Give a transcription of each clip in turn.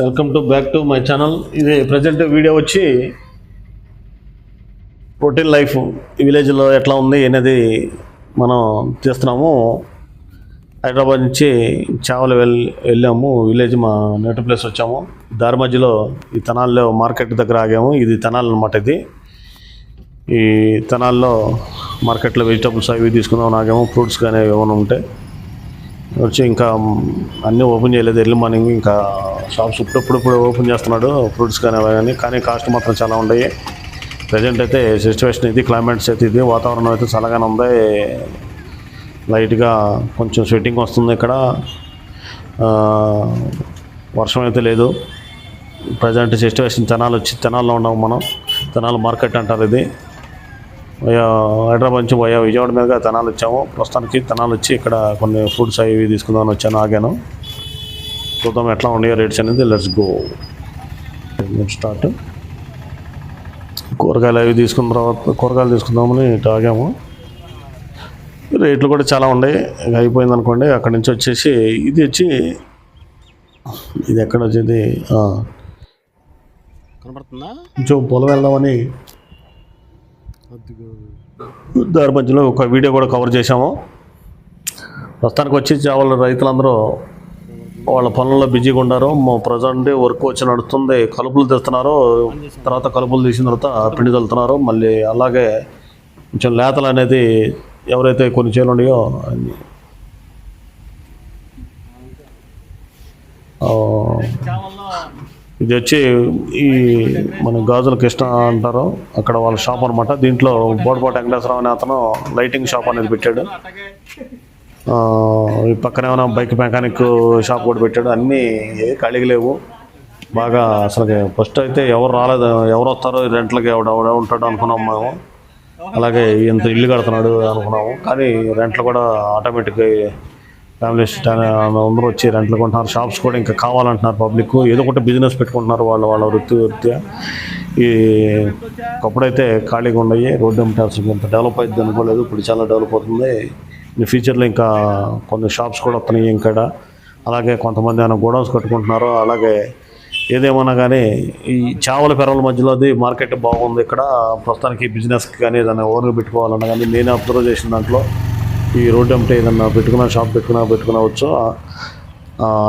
Welcome to back to my channel ఇది present video వచ్చి routine life విలేజ్లో ఎట్లా ఉంది అనేది మనం తీస్తున్నాము హైదరాబాద్ నుంచి చావల వెల్ వెళ్ళాము. విలేజ్ మా నేటివ్ ప్లేస్ వచ్చాము. దారి మధ్యలో ఈ తనాల్లో మార్కెట్ దగ్గర ఆగాము. ఇది తనాలు అనమాట ఇది. ఈ తనాల్లో మార్కెట్లో వెజిటబుల్స్ అవి తీసుకుందాం ఆగాము. ఫ్రూట్స్ కానీ ఏమైనా ఉంటే. వచ్చి ఇంకా అన్నీ ఓపెన్ చేయలేదు. ఎర్లీ మార్నింగ్ ఇంకా షాప్స్ ఇప్పుడప్పుడు ఇప్పుడు ఓపెన్ చేస్తున్నాడు ఫ్రూట్స్ కానీ అలా కానీ. కానీ కాస్ట్ మాత్రం చాలా ఉన్నాయి. ప్రజెంట్ అయితే సిచ్యువేషన్ ఇది క్లైమేట్స్ అయితే ఇది వాతావరణం అయితే చల్లగానే ఉంది. లైట్గా కొంచెం స్వెట్టింగ్ వస్తుంది ఇక్కడ. వర్షం అయితే లేదు. ప్రజెంట్ సిచ్యువేషన్ తెనాలు వచ్చి తెనాల్లో ఉన్నాము మనం. తెనాలు మార్కెట్ అంటారు ఇది. హైదరాబాద్ నుంచి పోయా విజయవాడ మీదుగా తెనాలు వచ్చాము. ప్రస్తుతానికి తెనాలు వచ్చి ఇక్కడ కొన్ని ఫుడ్స్ అవి ఇవి తీసుకుందామని వచ్చాను ఆగాను. చూద్దాం ఎట్లా ఉన్నాయో రేట్స్ అనేది లెట్స్ గో స్టార్ట్ కూరగాయలు అవి తీసుకున్న తర్వాత కూరగాయలు తీసుకుందామని ఆగాము. రేట్లు కూడా చాలా ఉన్నాయి. ఇక అయిపోయింది అనుకోండి అక్కడి నుంచి వచ్చేసి ఇది వచ్చి ఇది ఎక్కడ వచ్చేది? కనబడుతుందా కొంచెం పొలం వెళ్దామని దారి మధ్యలో ఒక వీడియో కూడా కవర్ చేశాము. ప్రస్తుతానికి వచ్చి వాళ్ళ రైతులందరూ వాళ్ళ పనుల్లో బిజీగా ఉన్నారు ప్రజెంట్ వర్క్ వచ్చి నడుస్తుంది. కలుపులు తెస్తున్నారు. తర్వాత కలుపులు తీసిన తర్వాత పిండి చల్లుతున్నారు. మళ్ళీ అలాగే కొంచెం లేతలు అనేది ఎవరైతే కొన్ని చేలు ఉన్నాయో ఆ, ఇది వచ్చి ఈ మన గాజుల కృష్ణ అంటారు. అక్కడ వాళ్ళ షాప్ అనమాట దీంట్లో బోడపాటి వెంకటేశ్వరరావు అనే అతను లైటింగ్ షాప్ అనేది పెట్టాడు. ఈ పక్కన ఏమైనా బైక్ మెకానిక్ షాప్ కూడా పెట్టాడు. అన్నీ ఏ ఖాళీగా లేవు. బాగా అసలు ఫస్ట్ అయితే ఎవరు రాలేదు ఎవరు వస్తారో రెంట్లకి ఎవడ ఉంటాడు అనుకున్నాం మేము. అలాగే ఇంత ఇల్లు కడుతున్నాడు అనుకున్నాము. కానీ రెంట్లు కూడా ఆటోమేటిక్గా ఫ్యామిలీస్ అందరూ వచ్చి రెంట్లు కొంటున్నారు. షాప్స్ కూడా ఇంకా కావాలంటున్నారు పబ్లిక్ ఏదో ఒకటి బిజినెస్ పెట్టుకుంటున్నారు వాళ్ళ వాళ్ళ వృత్తి వృత్తిగా ఈ ఒకప్పుడైతే ఖాళీగా ఉన్నాయి రోడ్డు ఎంటే అసలు ఇంత డెవలప్ అవుతుంది అనుకోలేదు. ఇప్పుడు చాలా డెవలప్ అవుతుంది. ఇన్ ఫ్యూచర్లో ఇంకా కొన్ని షాప్స్ కూడా వస్తున్నాయి ఇంకా అలాగే కొంతమంది ఆయన గోడౌన్స్ కట్టుకుంటున్నారు అలాగే ఏదేమన్నా కానీ ఈ చావల పెరల మధ్యలోది మార్కెట్ బాగుంది ఇక్కడ. ప్రస్తుతానికి బిజినెస్కి కానీ ఏదైనా ఓనర్ పెట్టుకోవాలన్నా కానీ నేను అబ్జర్వ్ చేసిన దాంట్లో ఈ రోడ్డు అంటే ఏదన్నా పెట్టుకున్నా షాప్ పెట్టుకున్నా పెట్టుకునవచ్చు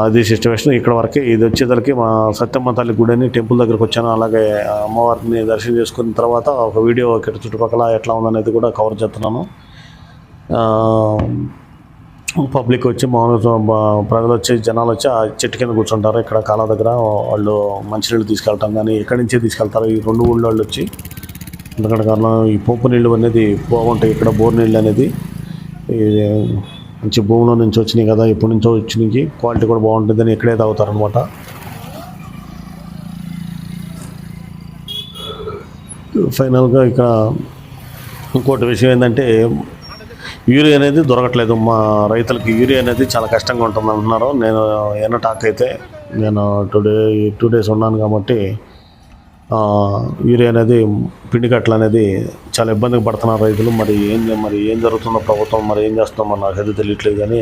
అది సిచ్యువేషన్ ఇక్కడ వరకే. ఇది వచ్చేసరికి మా సత్యమ్మ తల్లి గుడి అని టెంపుల్ దగ్గరకు వచ్చాను. అలాగే అమ్మవారిని దర్శనం చేసుకున్న తర్వాత ఒక వీడియో ఇక్కడ చుట్టుపక్కల ఎట్లా ఉందనేది కూడా కవర్ చేస్తున్నాను. పబ్లిక్ వచ్చి మామూలు ప్రజలు వచ్చి జనాలు వచ్చి ఆ చెట్టు కింద కూర్చుంటారు. ఇక్కడ కాల దగ్గర వాళ్ళు మంచినీళ్ళు తీసుకెళ్తాం కానీ ఎక్కడి నుంచే తీసుకెళ్తారు? ఈ రెండు ఊళ్ళో వాళ్ళు వచ్చి ఎందుకంటే కారణం ఈ పోపు నీళ్ళు అనేది బాగుంటాయి. ఇక్కడ బోర్ నీళ్ళు అనేది మంచి భూమిలో నుంచి వచ్చినాయి కదా ఎప్పటి నుంచో వచ్చినాయి. క్వాలిటీ కూడా బాగుంటుందని ఇక్కడే తాగుతారనమాట ఫైనల్గా ఇక్కడ ఇంకోటి విషయం ఏంటంటే యూరియా అనేది దొరకట్లేదు. మా రైతులకి యూరియా అనేది చాలా కష్టంగా ఉంటుంది అంటున్నారు. నేను ఏమైనా టాక్ అయితే నేను టుడే టూ డేస్ ఉన్నాను కాబట్టి యూరియా అనేది పిండి కట్టలు అనేది చాలా ఇబ్బందికి పడుతున్నారు రైతులు. మరి ఏం మరి ఏం జరుగుతుందో ప్రభుత్వం మరి ఏం చేస్తుందో నాకు నాకైతే తెలియట్లేదు కానీ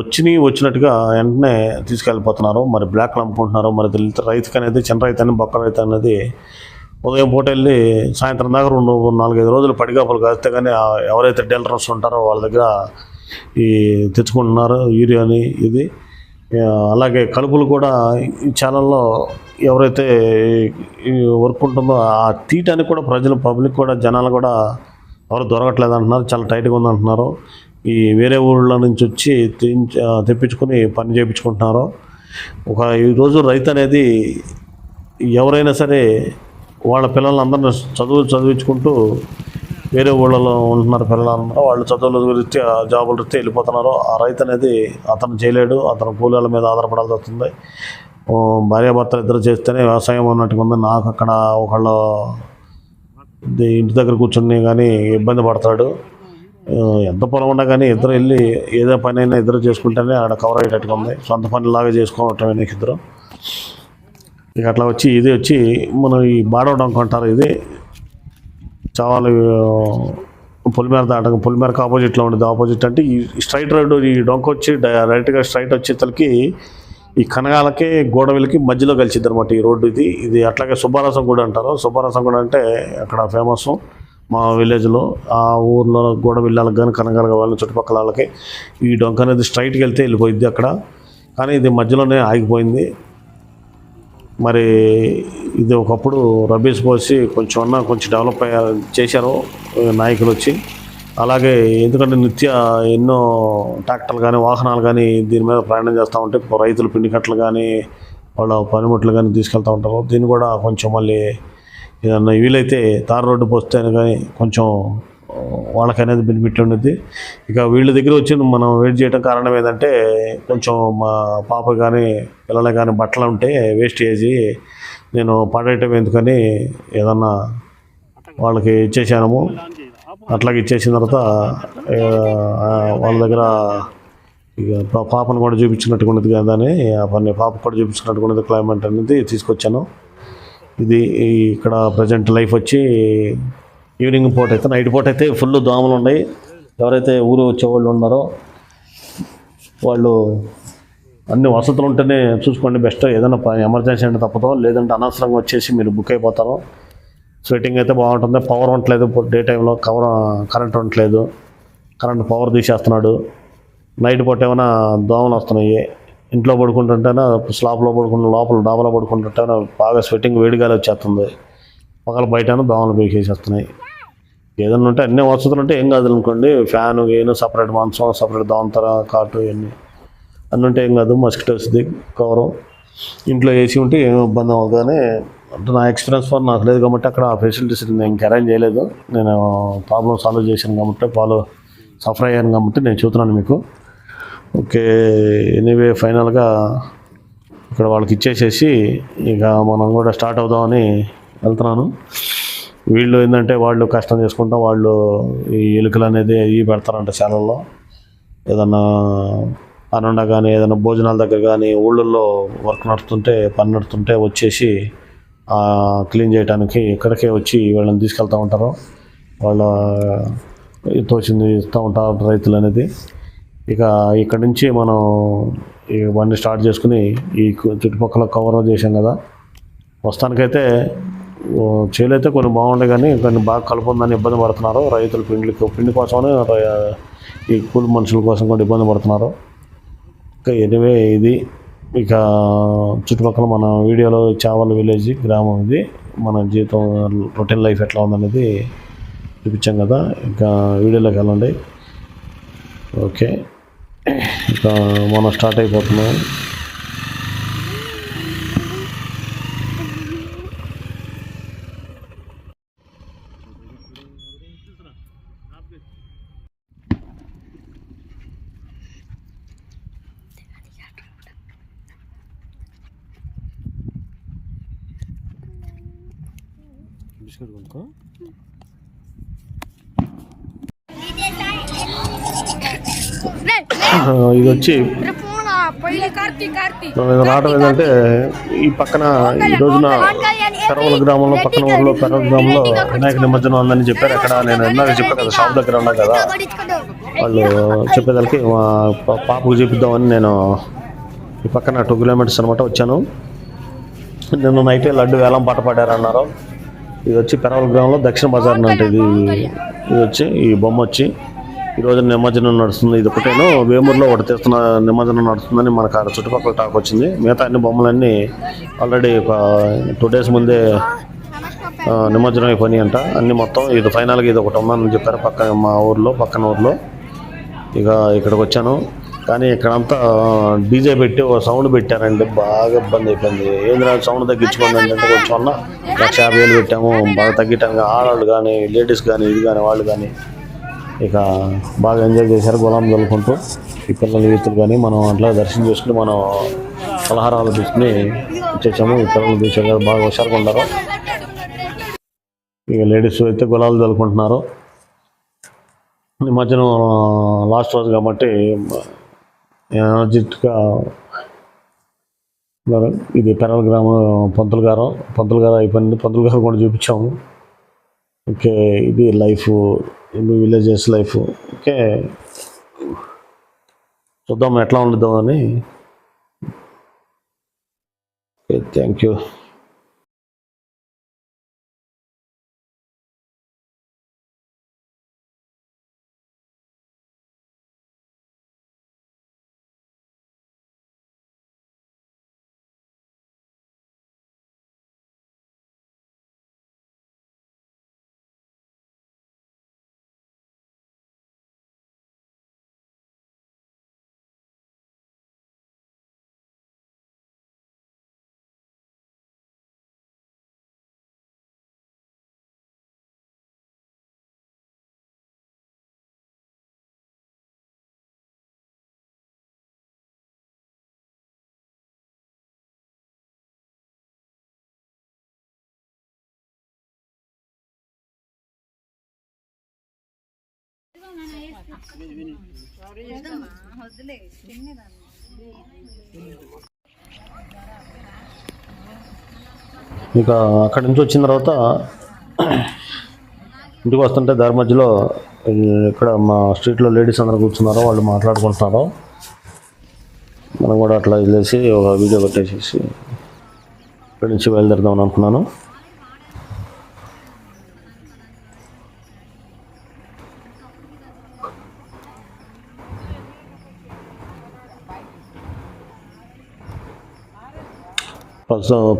వచ్చినవి వచ్చినట్టుగా వెంటనే తీసుకెళ్ళిపోతున్నారు. మరి బ్లాక్ అమ్ముకుంటున్నారు. మరి రైతుకు అనేది చిన్న రైతు అని బొక్క రైతు అనేది ఉదయం పూట వెళ్ళి సాయంత్రం దాకా రెండు నాలుగైదు రోజులు పడిగాపులు కాస్తే కానీ ఎవరైతే డీలర్స్ ఉంటారో వాళ్ళ దగ్గర ఈ తెచ్చుకుంటున్నారు యూరియాని ఇది. అలాగే కలుపులు కూడా ఈ ఛానల్లో ఎవరైతే వర్క్ ఉంటుందో ఆ తీయటానికి కూడా ప్రజలు పబ్లిక్ కూడా జనాలు కూడా ఎవరు దొరకట్లేదు అంటున్నారు చాలా టైట్గా ఉంది అంటున్నారు. ఈ వేరే ఊళ్ళ నుంచి వచ్చి తెంచ తెప్పించుకొని పని చేయించుకుంటున్నారు. ఒక ఈరోజు రైతు అనేది ఎవరైనా సరే వాళ్ళ పిల్లలందరినీ చదువు చదివించుకుంటూ వేరే ఊళ్ళలో ఉంటున్నారు పిల్లలందరూ. వాళ్ళు చదువుల రీత్యా జాబుల రీత్యా వెళ్ళిపోతున్నారు. ఆ రైతు అనేది అతను చేయలేడు అతను కూలీల మీద ఆధారపడాల్సి వస్తుంది. భార్యాభర్తలు ఇద్దరు చేస్తేనే వ్యవసాయం ఉన్నట్టుగా ఉంది. నాకు అక్కడ ఒకళ్ళు ఇంటి దగ్గర కూర్చుని కానీ ఇబ్బంది పడతాడు. ఎంత పొలం ఉన్నా కానీ ఇద్దరు వెళ్ళి ఏదో పని అయినా ఇద్దరు చేసుకుంటేనే అక్కడ కవర్ అయ్యేటట్టుగా ఉంది. సొంత పనిలాగా చేసుకోవటం నీకు ఇద్దరు. ఇక అట్లా వచ్చి ఇది వచ్చి మనం ఈ బాడవడం కొంటారు ఇది. చావాలి పొలిమేర దాటక పొలిమేరకు ఆపోజిట్లో ఉండేది. ఆపోజిట్ అంటే ఈ స్ట్రైట్ రోడ్డు ఈ డొంక వచ్చి డైరెక్ట్గా స్ట్రైట్ వచ్చేసరికి ఈ కనగాలకి గోడవిలకి మధ్యలో కలిసిద్ది అనమాట ఈ రోడ్డు ఇది. ఇది అట్లాగే సుబ్బారసం కూడా అంటారు. సుబ్బారసం కూడా అంటే అక్కడ ఫేమస్ మా విలేజ్లో. ఆ ఊర్లో గోడవిల్లాలకు కానీ కనగాల వాళ్ళ చుట్టుపక్కల వాళ్ళకి ఈ డొంక అనేది స్ట్రైట్కి వెళ్తే వెళ్ళిపోయింది అక్కడ. కానీ ఇది మధ్యలోనే ఆగిపోయింది. మరి ఇది ఒకప్పుడు రబీస్ పోసి కొంచెం అన్న కొంచెం డెవలప్ అయ్యారు చేశారు నాయకులు వచ్చి. అలాగే ఎందుకంటే నిత్య ఎన్నో ట్రాక్టర్లు కానీ వాహనాలు కానీ దీని మీద ప్రయాణం చేస్తూ ఉంటే రైతులు పిండి కట్టలు కానీ వాళ్ళ పనిముట్లు కానీ తీసుకెళ్తూ ఉంటారు. దీన్ని కూడా కొంచెం మళ్ళీ ఏదన్నా వీలైతే తార్ రోడ్డు పోస్తే కానీ కొంచెం వాళ్ళకి అనేది బెనిఫిట్ ఉండేది ఇక వీళ్ళ దగ్గర వచ్చి మనం వెయిట్ చేయడం కారణం ఏంటంటే కొంచెం మా పాప కానీ పిల్లలు కానీ బట్టలు ఉంటే వేస్ట్ చేసి నేను పడేయటం ఎందుకని ఏదన్నా వాళ్ళకి ఇచ్చేసాము. అట్లాగే ఇచ్చేసిన తర్వాత వాళ్ళ దగ్గర ఇక పా- పాపను కూడా చూపించినట్టుగా ఉన్నది కదా అని ఆ పని పాప కూడా చూపించినట్టుగా ఉన్నది క్లైమేట్ అనేది తీసుకొచ్చాను. ఇది ఇక్కడ ప్రజెంట్ లైఫ్ వచ్చి ఈవినింగ్ పూట అయితే నైట్ పూట అయితే ఫుల్ దోమలు ఉన్నాయి. ఎవరైతే ఊరు వచ్చేవాళ్ళు ఉన్నారో వాళ్ళు అన్ని వసతులు ఉంటేనే చూసుకోండి. బెస్ట్ ఏదైనా ఎమర్జెన్సీ అంటే తప్పదో. లేదంటే అనవసరంగా వచ్చేసి మీరు బుక్ అయిపోతారు. స్వెట్టింగ్ అయితే బాగుంటుంది. పవర్ ఉండట్లేదు. డే టైంలో కవర్ కరెంట్ ఉండట్లేదు. కరెంట్ పవర్ తీసేస్తున్నాడు. నైట్ పూట ఏమైనా దోమలు వస్తున్నాయి. ఇంట్లో పడుకుంటుంటేనే స్లాబ్లో పడుకుంటు లోపల డాబాలో పడుకుంటుంటేనే బాగా స్వెట్టింగ్ వేడిగాలి వచ్చేస్తుంది. పగల బయట దోమలు పీకేసేస్తున్నాయి. ఏదైనా ఉంటే అన్ని వసతులు ఉంటే ఏం కాదు అనుకోండి. ఫ్యాన్ గేను సపరేట్ మంచం సపరేట్ దాంతర కాటు ఇవన్నీ. అన్నీ ఉంటే ఏం కాదు. మస్కిటోస్ది కవరు. ఇంట్లో ఏసీ ఉంటే ఏం ఇబ్బంది అవ్వదు కానీ అంటే నా ఎక్స్పీరియన్స్ ఫర్ నాకు లేదు కాబట్టి అక్కడ ఆ ఫెసిలిటీస్ నేను ఇంక అరేంజ్ చేయలేదు. నేను ప్రాబ్లమ్ సాల్వ్ చేశాను కాబట్టి ఫాలో సఫర్ అయ్యాను కాబట్టి నేను చూస్తున్నాను మీకు. ఓకే ఎనీవే ఫైనల్గా ఇక్కడ వాళ్ళకి ఇచ్చేసేసి ఇక మనం కూడా స్టార్ట్ అవుదామని వెళ్తున్నాను. వీళ్ళు ఏంటంటే వాళ్ళు కష్టం చేసుకుంటా వాళ్ళు ఈ ఎలుకలు అనేది ఇవి పెడతారంట శాలల్లో. ఏదన్నా అనుండ కానీ ఏదైనా భోజనాల దగ్గర కానీ ఊళ్ళల్లో వర్క్ నడుస్తుంటే పని నడుతుంటే వచ్చేసి క్లీన్ చేయడానికి ఇక్కడికే వచ్చి వీళ్ళని తీసుకెళ్తూ ఉంటారు. వాళ్ళ తోచింది ఇస్తూ ఉంటారు రైతులు అనేది. ఇక ఇక్కడ నుంచి మనం ఈ బండి స్టార్ట్ చేసుకుని ఈ చుట్టుపక్కల కవర్ చేసాం కదా. ప్రస్తుతానికైతే ఓ, కొన్ని బాగుండే కానీ కొన్ని బాగా కలుపుందని ఇబ్బంది పడుతున్నారు. రైతులు పిండి పిండి కోసమని ఈ కూలి మనుషుల కోసం కూడా ఇబ్బంది పడుతున్నారు. ఇంకా ఎనివే ఇది. ఇక చుట్టుపక్కల మన వీడియోలో చావల్ విలేజ్ గ్రామం ఇది. మన జీవితం రొటీన్ లైఫ్ ఎట్లా ఉందనేది చూపించాం కదా. ఇంకా వీడియోలోకి వెళ్ళండి. ఓకే. ఇక మనం స్టార్ట్ అయిపోతున్నాం. నుంచి రావడం ఏంటంటే ఈ పక్కన ఈ రోజున పెరవల గ్రామంలో పక్కన ఊర్లో పెరవల గ్రామంలో వినాయక నిమజ్జనం ఉందని చెప్పారు. అక్కడ నేను ఎన్నాక చెప్పాను కదా షాప్ దగ్గర ఉన్నా కదా. వాళ్ళు చెప్పేదానికి మా పాపకు చూపిద్దామని నేను ఈ పక్కన టూ కిలోమీటర్స్ అనమాట వచ్చాను. నిన్న నైటే లడ్డు వేలం పాట పాడారు అన్నారు ఇది వచ్చి పెరవల గ్రామంలో దక్షిణ బజార్ అంటే ఇది. ఇది వచ్చి ఈ బొమ్మ వచ్చి ఈరోజు నిమజ్జనం నడుస్తుంది. ఇది ఒకటేను. వేమూరులో ఒకటి తెస్తున్న నిమజ్జనం నడుస్తుందని మనకు ఆ చుట్టుపక్కల టాక్ వచ్చింది. మిగతా అన్ని బొమ్మలన్నీ ఆల్రెడీ ఒక టూ డేస్ ముందే నిమజ్జనం అయిపోయి అంట. అన్ని మొత్తం ఇది ఫైనల్గా ఇది ఒకటి ఉందని చెప్పారు పక్కన మా ఊర్లో పక్కన ఊర్లో. ఇక ఇక్కడికి వచ్చాను. కానీ ఇక్కడంతా డీజే పెట్టి ఒక సౌండ్ పెట్టారండి. బాగా ఇబ్బంది అయిపోయింది. ఏంద్రా సౌండ్ తగ్గించుకోండి అంటే కొంచెం అన్న. లక్ష యాభై వేలు పెట్టాము. బాగా తగ్గించడానికి ఆడవాళ్ళు కానీ లేడీస్ కానీ ఇది కానీ వాళ్ళు కానీ. ఇక బాగా ఎంజాయ్ చేశారు గులాం చల్లుకుంటూ ఈ పిల్లల యూతులు కానీ మనం అట్లా దర్శనం చేసుకుని మనం పలహారాలు తీసుకుని వచ్చేసాము. ఈ పిల్లలు చూసే బాగా హుషారుగా ఉన్నారు. ఇక లేడీస్ అయితే గులాలు చల్లుకుంటున్నారు నిమజ్జనం లాస్ట్ రోజు కాబట్టి ఎనర్జెటిక్గా ఇది పెరల గ్రామం పంతులు గారు పంతులు గారు అయిపోయింది. పంతులు గారు కూడా చూపించాము. ఓకే ఇది లైఫ్ ఏమి విలేజెస్ లైఫ్. ఓకే. చూద్దాం ఎట్లా ఉండదామని ఓకే థ్యాంక్ యూ ఇక అక్కడి నుంచి వచ్చిన తర్వాత ఇంటికి వస్తుంటే దారి మధ్యలో ఇక్కడ మా స్ట్రీట్లో లేడీస్ అందరూ కూర్చున్నారో వాళ్ళు మాట్లాడుకుంటున్నారు. మనం కూడా అట్లా వదిలేసి ఒక వీడియో పెట్టేసేసి ఇక్కడి నుంచి బయలుదేరదామని అనుకున్నాను.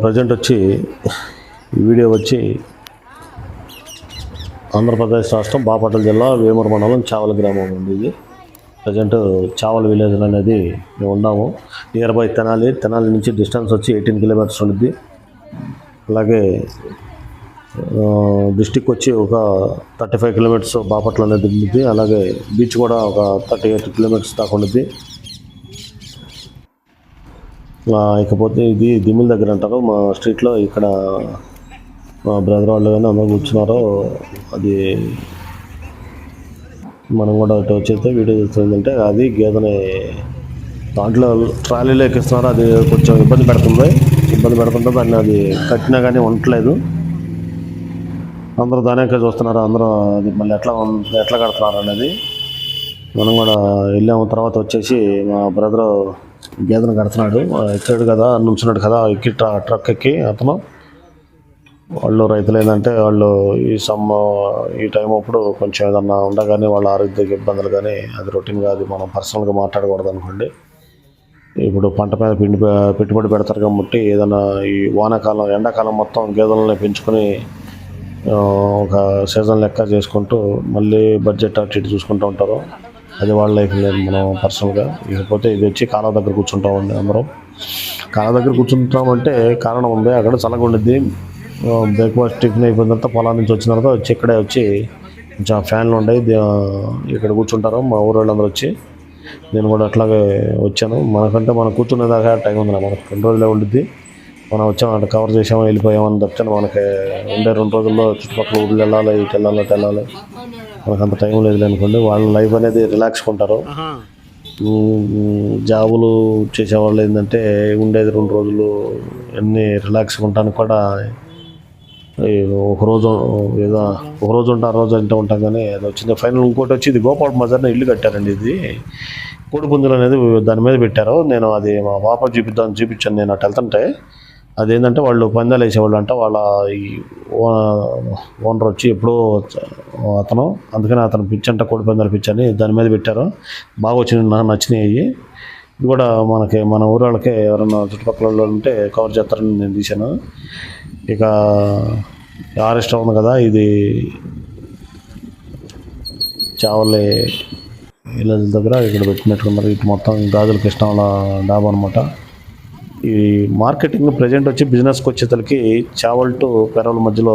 ప్రజెంట్ వచ్చి ఈ వీడియో వచ్చి ఆంధ్రప్రదేశ్ రాష్ట్రం బాపట్ల జిల్లా వేమూరు మండలం చావల గ్రామం ఉంది ఇది. ప్రజెంట్ చావల విలేజ్ అనేది మేము ఉన్నాము. నియర్ బై తెనాలి తెనాలి నుంచి డిస్టెన్స్ వచ్చి ఎయిటీన్ కిలోమీటర్స్ ఉంటుంది అలాగే డిస్టిక్ వచ్చి ఒక థర్టీ ఫైవ్ కిలోమీటర్స్ బాపట్ల అనేది ఉంటుంది అలాగే బీచ్ కూడా ఒక థర్టీ ఎయిట్ కిలోమీటర్స్ దాకా ఉంటుంది ఇకపోతే ఇది దిమ్మిల దగ్గర అంటారు. మా స్ట్రీట్లో ఇక్కడ మా బ్రదర్ వాళ్ళు కానీ అందరూ కూర్చున్నారు అది మనం కూడా ఒకటి వచ్చేస్తే వీడియో చూస్తుందంటే అది గేదెని దాంట్లో ట్రాలీలో ఎక్కిస్తున్నారు. అది కొంచెం ఇబ్బంది పెడుతుంది. ఇబ్బంది పెడుతుంటే దాన్ని అది కట్టినా కానీ ఉండట్లేదు అందరూ దానికే చూస్తున్నారు. అందరూ అది మళ్ళీ ఎట్లా ఎట్లా కడుతున్నారు అనేది. మనం కూడా వెళ్ళాము. తర్వాత వచ్చేసి మా బ్రదర్ గేదెను కడుతున్నాడు. ఎక్కాడు కదా నుంచున్నాడు కదా ఎక్కి ట్ర- ట్రక్ ఎక్కి అతను. వాళ్ళు రైతులు ఏంటంటే వాళ్ళు ఈ సమ్ ఈ టైం అప్పుడు కొంచెం ఏదన్నా ఉండగానే వాళ్ళ ఆరోగ్య ఇబ్బందులు కానీ అది రొటీన్గా అది మనం పర్సనల్గా మాట్లాడకూడదు అనుకోండి. ఇప్పుడు పంట మీద పిండి పెట్టుబడి పెడతారు కాబట్టి ఏదైనా ఈ వానాకాలం ఎండాకాలం మొత్తం గేదెలని పెంచుకొని ఒక సీజన్ లెక్క చేసుకుంటూ మళ్ళీ బడ్జెట్ అటు ఇటు చూసుకుంటూ ఉంటారు. అది వాళ్ళ లైఫ్ లేదు మనం పర్సనల్గా ఇకపోతే ఇది వచ్చి కాలువ దగ్గర కూర్చుంటామండి అందరం. కాలువ దగ్గర కూర్చుంటామంటే కారణం ఉంది అక్కడ చల్లగా ఉండిద్ది బ్రేక్ఫాస్ట్ టిఫిన్ అయిపోయిన తర్వాత పొలం నుంచి వచ్చిన తర్వాత వచ్చి ఇక్కడే వచ్చి కొంచెం ఫ్యాన్లు ఉన్నాయి ఇక్కడ కూర్చుంటారు. మా ఊరు వాళ్ళందరూ వచ్చి నేను కూడా అట్లాగే వచ్చాను. మనకంటే మనం కూర్చునే దాకా టైం ఉంది మనకు. రెండు రోజులే ఉండిద్ది. మనం వచ్చాం అక్కడ కవర్ చేసాము వెళ్ళిపోయామని తప్పితే మనకి ఉండే రెండు రోజుల్లో చుట్టుపక్కల ఊళ్ళు వెళ్ళాలి ఇటు వెళ్ళాలి అటు వెళ్ళాలి. మనకు అంత టైం లేదు అనుకోండి వాళ్ళ లైఫ్ అనేది రిలాక్స్గా ఉంటారు. జాబులు చేసేవాళ్ళు ఏంటంటే ఉండేది రెండు రోజులు అన్నీ రిలాక్స్గా ఉండడానికి కూడా ఈ ఒక రోజు ఏదో ఒక రోజు ఉంటా ఆ రోజు అంటే ఉంటాం కానీ అది వచ్చింది ఫైనల్ ఇంకోటి వచ్చి ఇది గోపాల్ మజర్ని ఇల్లు కట్టారండి ఇది. కోడిపుంజులు అనేది దాని మీద పెట్టారు. నేను అది మా పాప చూపిద్దాం చూపించాను నేను అటు వెళ్తుంటే. అదేంటంటే వాళ్ళు పందాలు వేసేవాళ్ళు అంట వాళ్ళ ఈ ఓనర్ వచ్చి ఎప్పుడో అతను అందుకని అతను పిచ్ అంట కోడి పందాలు పిచ్ అని దాని మీద పెట్టారు. బాగా వచ్చినాయి నాకు నచ్చినాయి. అవి ఇది కూడా మనకి మన ఊరు వాళ్ళకే ఎవరైనా చుట్టుపక్కల వాళ్ళు ఉంటే కవర్ చేస్తారని నేను తీశాను. ఇక ఆరెస్ట్ ఉంది కదా ఇది చావలే ఇళ్ళ దగ్గర ఇక్కడ పెట్టినట్టున్నారు. ఇటు మొత్తం గాజుల కృష్ణ వాళ్ళ డాబా అనమాట ఈ మార్కెటింగ్ ప్రజెంట్ వచ్చి బిజినెస్కి వచ్చేసరికి చావల్ టు పెరవల మధ్యలో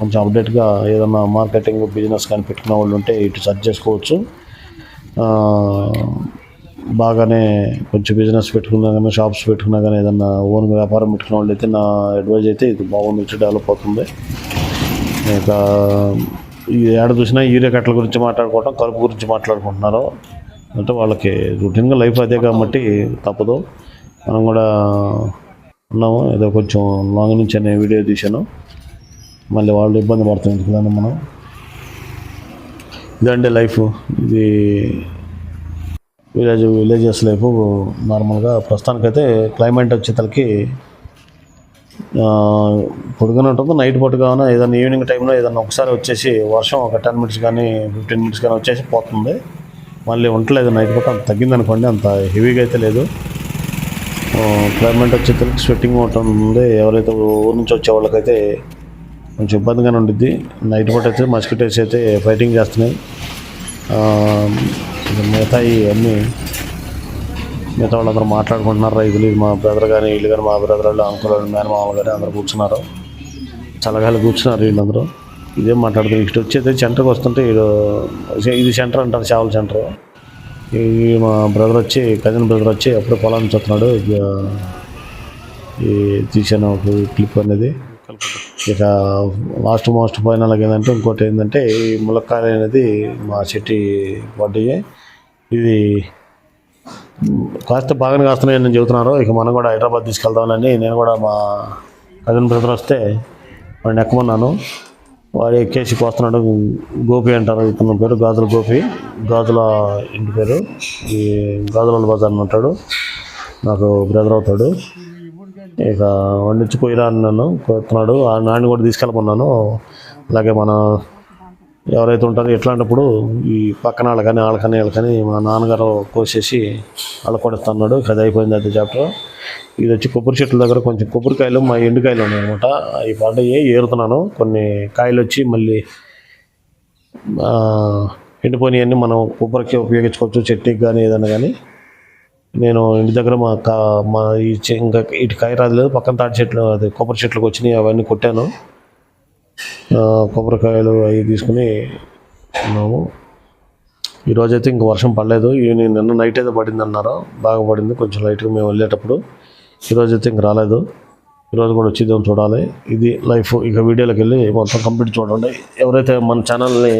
కొంచెం అప్డేట్గా ఏదన్నా మార్కెటింగ్ బిజినెస్ కానీ పెట్టుకున్న వాళ్ళు ఉంటే ఇటు సర్చ్ చేసుకోవచ్చు. బాగానే కొంచెం బిజినెస్ పెట్టుకున్నా కానీ షాప్స్ పెట్టుకున్నా కానీ ఏదన్నా ఓన్ వ్యాపారం పెట్టుకున్న వాళ్ళు అయితే నా అడ్వైజ్ అయితే ఇది బాగుంది ఇటు డెవలప్ అవుతుంది. ఇక ఈ ఏడ చూసినా యూరియా కట్టల గురించి మాట్లాడుకోవటం కలుపు గురించి మాట్లాడుకుంటున్నారు అంటే వాళ్ళకి రొటీన్గా లైఫ్ అదే కాబట్టి తప్పదు. మనం కూడా ఉన్నాము. ఏదో కొంచెం లాంగ్ నుంచి అనే వీడియో తీశాను. మళ్ళీ వాళ్ళు ఇబ్బంది పడుతుంది ఎందుకు మనం. ఇదండి లైఫ్ ఇది విలేజ్ విలేజెస్ లైఫ్ నార్మల్గా ప్రస్తుతానికైతే క్లైమేట్ వచ్చేతలకి పొడుగునే ఉంటుంది. నైట్ పూట కావున ఏదైనా ఈవినింగ్ టైంలో ఏదైనా ఒకసారి వచ్చేసి వర్షం ఒక టెన్ మినిట్స్ కానీ ఫిఫ్టీన్ మినిట్స్ కానీ వచ్చేసి పోతుంది. మళ్ళీ ఉండలేదు. నైట్ పూట అంత తగ్గిందనుకోండి అంత హెవీగా అయితే లేదు. క్లైమేట్ వచ్చేసరికి స్వెట్టింగ్ ఉంటుంది ఎవరైతే ఊరు నుంచి వచ్చే వాళ్ళకైతే కొంచెం ఇబ్బందిగానే ఉండిద్ది. నైట్ పూట అయితే మస్కిటోస్ అయితే ఫైటింగ్ చేస్తున్నాయి. మిగతా అన్నీ మిగతా వాళ్ళందరూ మాట్లాడుకుంటున్నారు. రైతులు మా బ్రదర్ కానీ వీళ్ళు కానీ మా బ్రదర్ వాళ్ళు అంకుల్ వాళ్ళు మేనమామలు కానీ అందరూ కూర్చున్నారు. చల్లగాలి కూర్చున్నారు వీళ్ళందరూ. ఇదేం మాట్లాడుతుంది ఇటు వచ్చేది సెంటర్కి వస్తుంటే ఇది సెంటర్ అంటారు చేపల సెంటర్ ఈ మా బ్రదర్ వచ్చి కజిన్ బ్రదర్ వచ్చి అప్పుడే పొలం నుంచి ఇక ఈ తీసాను ఒక క్లిప్ అనేది. ఇక లాస్ట్ మోస్ట్ ఫైనల్ ఏంటంటే ఇంకోటి ఏంటంటే ఈ ములక్కాయలు అనేది మా చెట్టి పడ్డాయి. ఇది కాస్త బాగానే కాస్తున్నాయని నేను చెబుతున్నారు. ఇక మనం కూడా హైదరాబాద్ తీసుకెళ్దామని నేను కూడా మా కజిన్ బ్రదర్ వస్తే వాడిని ఎక్కమన్నాను. వాడు ఎక్కేసి కోస్తున్నాడు. గోపి అంటారు. ఇతను పేరు గాజుల గోపి. గాజుల ఇంటి పేరు. ఈ గాజుల బజార్ అని ఉంటాడు నాకు బ్రదర్ అవుతాడు. ఇక వండించి పోయిరా అని నన్ను ఆ నాన్న కూడా తీసుకెళ్ళమన్నాను. అలాగే మన ఎవరైతే ఉంటారో ఎట్లాంటప్పుడు ఈ పక్కన వాళ్ళ కానీ వాళ్ళకని కానీ మా నాన్నగారు కోసేసి వాళ్ళ కొడుతున్నాడు. అది అయిపోయింది అది చాప్టర్ ఇది వచ్చి కొబ్బరి చెట్ల దగ్గర కొంచెం కొబ్బరికాయలు మా ఎండుకాయలు ఉన్నాయి అనమాట అవి ఏరుతున్నాను. కొన్ని కాయలు వచ్చి మళ్ళీ ఎండిపోయినవన్నీ మనం కొబ్బరికి ఉపయోగించుకోవచ్చు చట్నీకి కానీ ఏదైనా కానీ. నేను ఇంటి దగ్గర మా కా మా ఈ ఇంకా ఇటు కాయ లేదు పక్కన తాటి చెట్లు అది కొబ్బరి చెట్లకు వచ్చినాయి అవన్నీ కొట్టాను. కొబ్బరికాయలు అవి తీసుకుని ఉన్నాము. ఈరోజైతే ఇంక వర్షం పడలేదు. ఈవినింగ్ నిన్న నైట్ అయితే పడింది అన్నారు బాగా పడింది. కొంచెం లైట్గా మేము వెళ్ళేటప్పుడు. ఈరోజు అయితే ఇంక రాలేదు. ఈరోజు కూడా వచ్చిద్దాం చూడాలి. ఇది లైఫ్ ఇక వీడియోలోకి వెళ్ళి మొత్తం కంప్లీట్ చూడండి. ఎవరైతే మన ఛానల్ని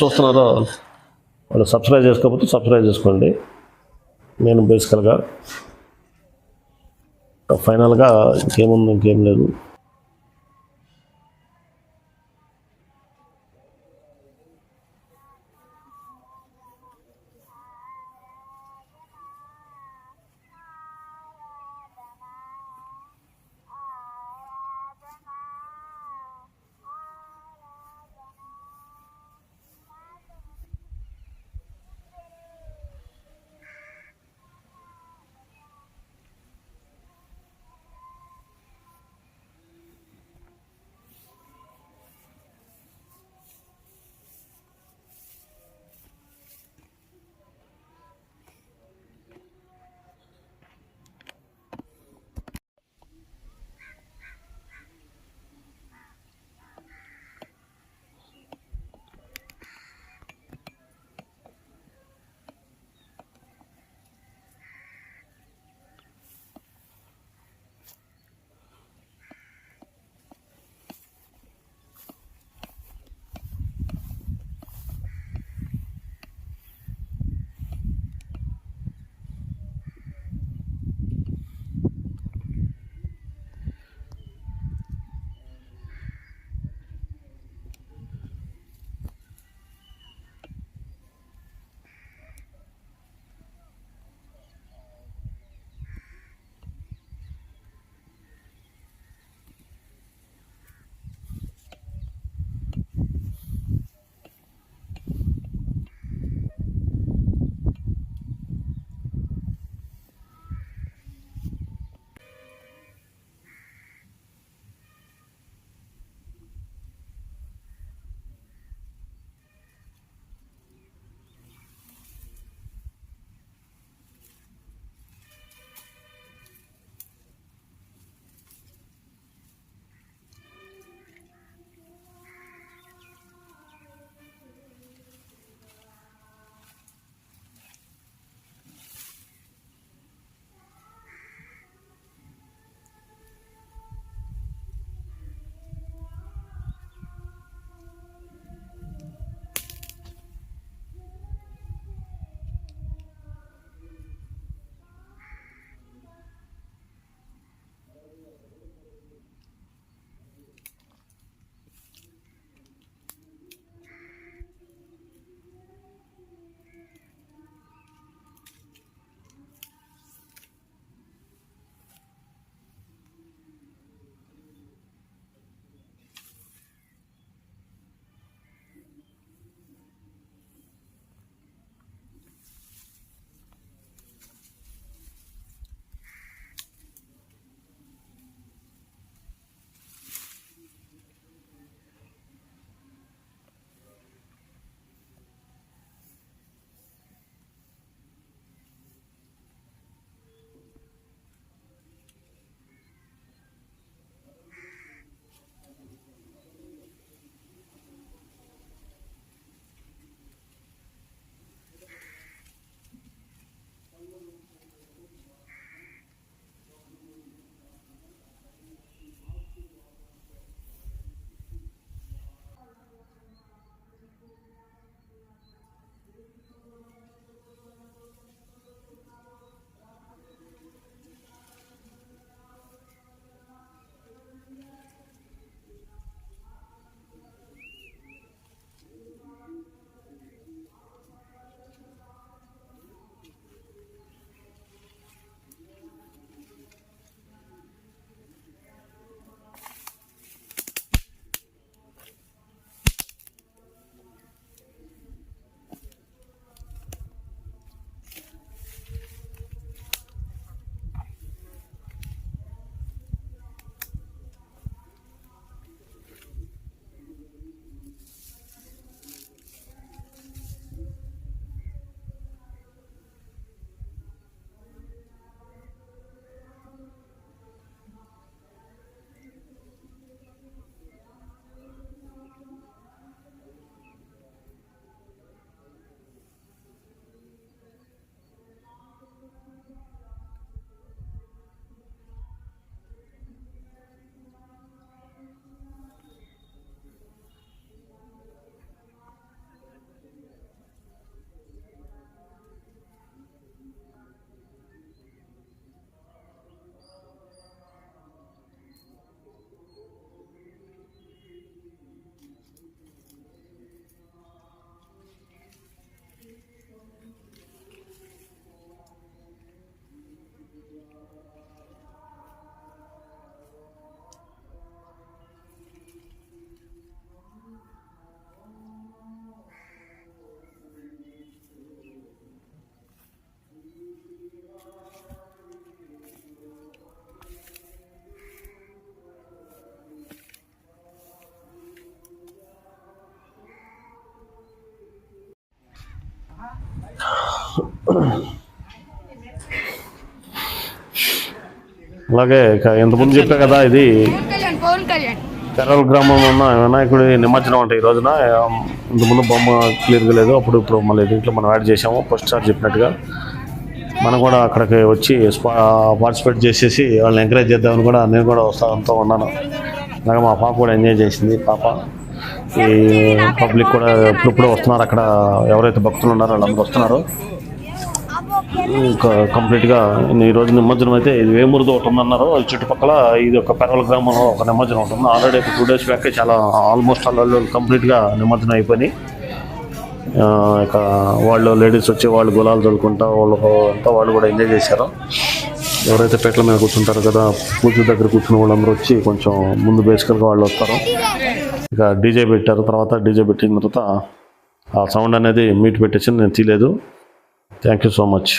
చూస్తున్నారో వాళ్ళు సబ్స్క్రైబ్ చేసుకోకపోతే సబ్స్క్రైబ్ చేసుకోండి. నేను బేసికల్గా ఫైనల్గా ఇంకేముంది ఇంకేం లేదు. అలాగే ఇక ఇంతకుముందు చెప్పా కదా ఇది తెరల్ గ్రామం గ్రామంలో ఉన్న వినాయకుడి నిమజ్జనం అంటే ఈ రోజున ఇంతకుముందు బొమ్మ క్లియర్గా లేదు అప్పుడు ఇప్పుడు మళ్ళీ దీంట్లో మనం యాడ్ చేసాము ఫస్ట్ సార్ చెప్పినట్టుగా. మనం కూడా అక్కడికి వచ్చి పార్టిసిపేట్ చేసేసి వాళ్ళని ఎంకరేజ్ చేద్దామని కూడా నేను కూడా ఉత్సాహంతో ఉన్నాను. అలాగే మా పాప కూడా ఎంజాయ్ చేసింది పాప. ఈ పబ్లిక్ కూడా ఇప్పుడు వస్తున్నారు అక్కడ ఎవరైతే భక్తులు ఉన్నారో వాళ్ళందరూ వస్తున్నారు. ఇంకా కంప్లీట్గా ఈరోజు నిమజ్జనం అయితే ఇది వేమూరుతో ఒకటి ఉందన్నారు. అది చుట్టుపక్కల ఇది ఒక పెరవల గ్రామంలో ఒక నిమజ్జనం ఉంటుంది ఆల్రెడీ టూ డేస్ బ్యాక్ చాలా ఆల్మోస్ట్ వాళ్ళు కంప్లీట్గా నిమజ్జనం అయిపోయినాయి. ఇక వాళ్ళు లేడీస్ వచ్చి వాళ్ళు గులాలు చల్లుకుంటా వాళ్ళు అంతా వాళ్ళు కూడా ఎంజాయ్ చేశారు. ఎవరైతే పెట్ల మీద కూర్చుంటారో కదా పూజ దగ్గర కూర్చున్న వాళ్ళందరూ వచ్చి కొంచెం ముందు బేసికల్గా వాళ్ళు వస్తారు. ఇక డీజే పెట్టారు. తర్వాత డీజే పెట్టిన తర్వాత ఆ సౌండ్ అనేది మీట్ పెట్టేసి నేను తీయలేదు. Thank you so much